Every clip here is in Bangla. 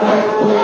জোরে আল্লাহ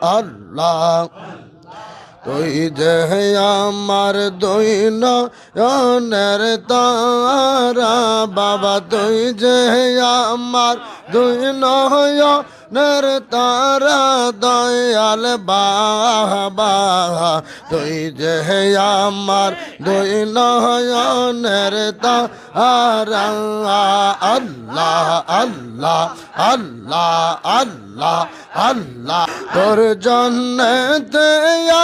আল্লাহ। তুই যে আমার দুই নয়নের তারা, বাবা, তুই যে আমার দুই নয়নের তারা, দয়াল বাবা। তুই যে আমার দুই নয়নের তারা, আল্লাহ আল্লাহ আল্লাহ আল্লাহ আল্লাহ। তোর জন্যতে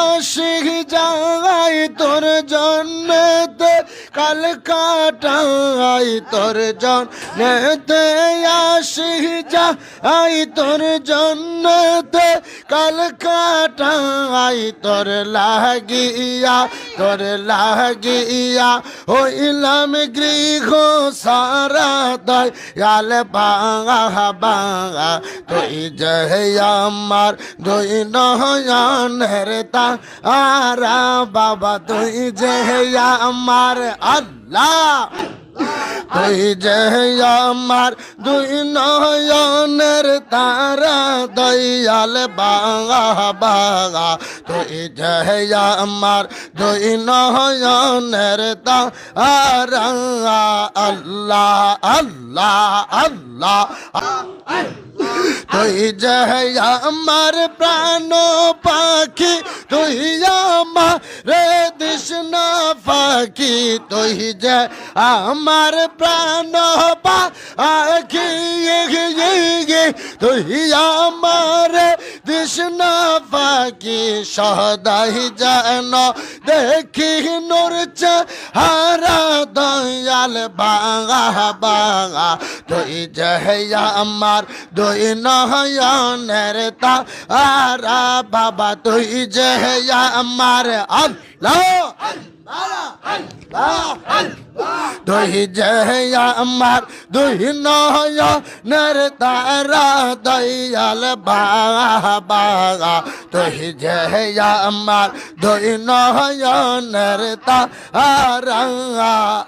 আসি যাই তোর জন্যতে কাল কাটাই, তোর জন্যতে আসি যাই তোর জন্যতে কাল কাটাই, তোর লাগিয়া তোর লাগিয়া হইলাম গৃহ সারা দয়াল বাঙা বাঙা, তুই জয় আমার দুই নয়নের তা আরা বাবা তুই যে আমার আল্লাহ। তুই যে আমার দুই নয়নের তারা দয়াল বাঙা বাঙা। তুই যে আমার দুই নয়নের তারা, আল্লাহ আল্লাহ আল্লাহ। তুই যে আমার প্রাণ পাখি, তুই আমার কৃষ্ণ পাখি। তুই যে আমার প্রাণ পাখি তুই আমার কৃষ্ণ পাখি, সদাই যেন দেখি নূর হারা দয়াল বাঙা বাঙা, তুই যে আমার দুই নয়নের তা আরা বাবা, তুই যে আমার আল্লাহ। তুই যে আমার দুই নয়নের তারা দয়াল বাবা তুই যে আমার দুই নয়নের তারা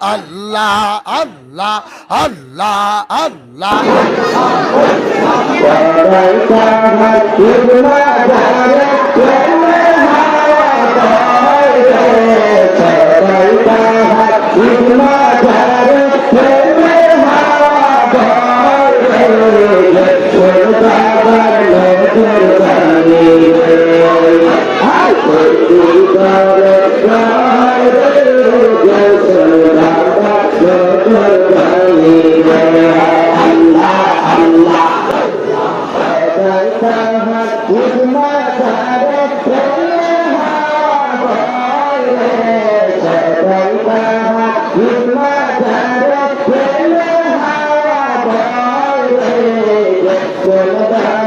আল্লাহ আল্লাহ আল্লাহ আল্লাহ Agora dá.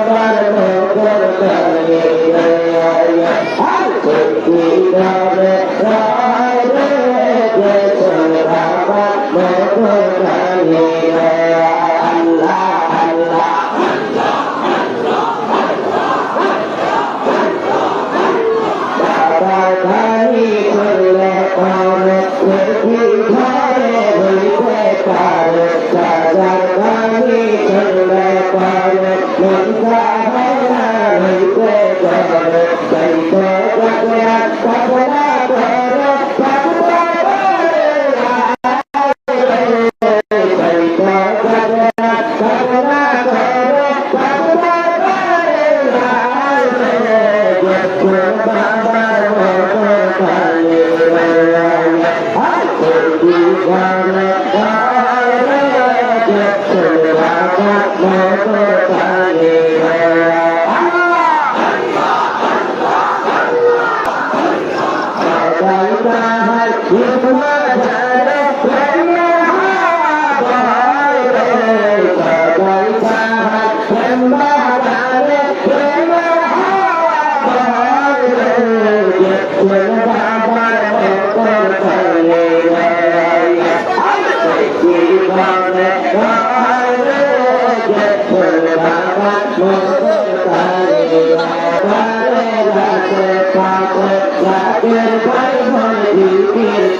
Wow.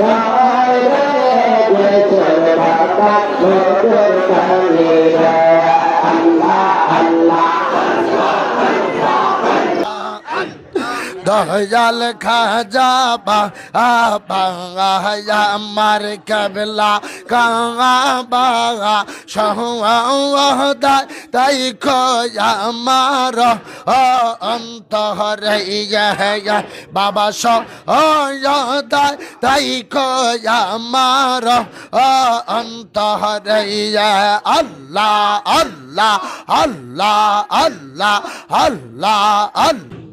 Wow. Dayal খাজা বা আমার কবলা কাবা সহদা তাই খোয়া আমার অন্তর বাবা সহদা তাই খোয়া আমার অন্তর আল্লাহ আল্লাহ আল্লাহ আল্লাহ আল্লাহ আল্লাহ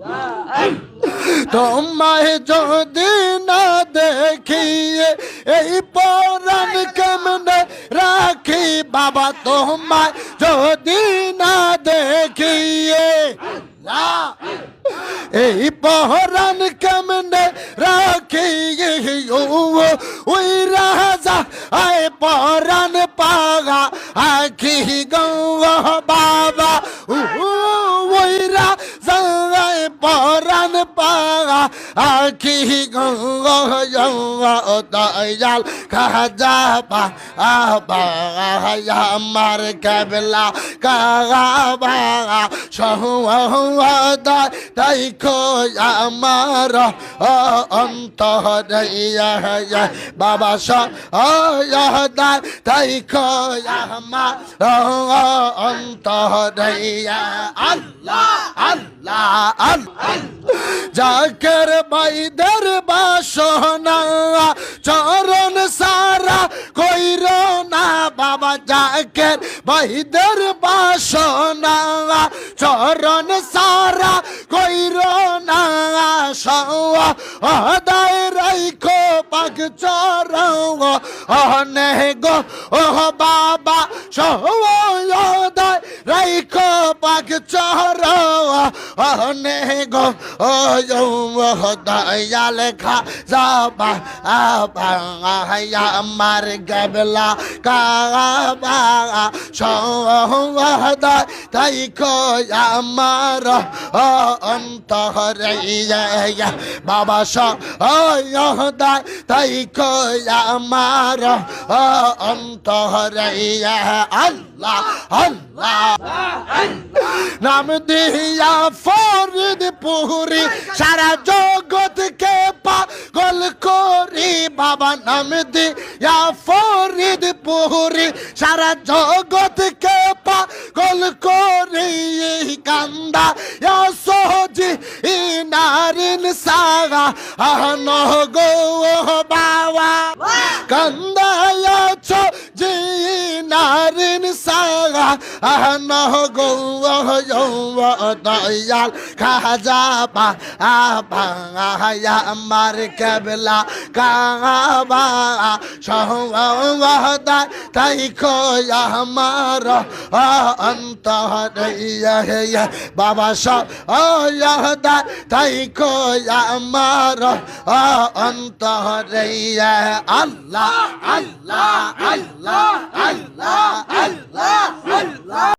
তোমায় যদি না দেখিয়ে এই পরাণ কেমনে রাখি বাবা তোমায় যদি না দেখিয়ে না এই পহরান কেমনে রাখি ওই রাজা আয় পরান পাগা আখি গৌ বাবা আখি দয়াল খাজা আমার কাবলা কাবা সহুয়া তাই আমার অন্তর বাবা সদা তাই আমার আল্লাহ আল্লাহ আল্লাহ। জাকের বাইদের বাসনা, চরণ সারা কইর না বাবা জাকের বাইদের বাসনা, চরণ সারা কইর না সওয়া। আদায় রাইখো পাক চরণ অনে গো ও বাবা রাইখো পাক চরণ অনে গো, ও দয়াল খা যাবা আবা আমার গবলা কাবা সহদা, তাই আমার অন্তর বাবা সহদা, তাই আমার অন্তর আল্লাহ আল্লাহ। নাম দিয়া ফরিদ পুরি। সারা জগৎকে পাগল করি। বাবা নাম দিয়া ফরিদ পুরি। সারা জগৎকে পাগল করি। কান্দা ইয়া সহজি ইনারিন সাগা। আহন গো বাবা। কান্দা ইয়া জি নারিন সাগা। আহন গো দয়াল খাজা বা আবা আমার কেবলা কাবা সহদা তাই আমার বাবা অন্তর আল্লাহ আল্লাহ আল্লাহ আল্লাহ আল্লাহ আল্লাহ love.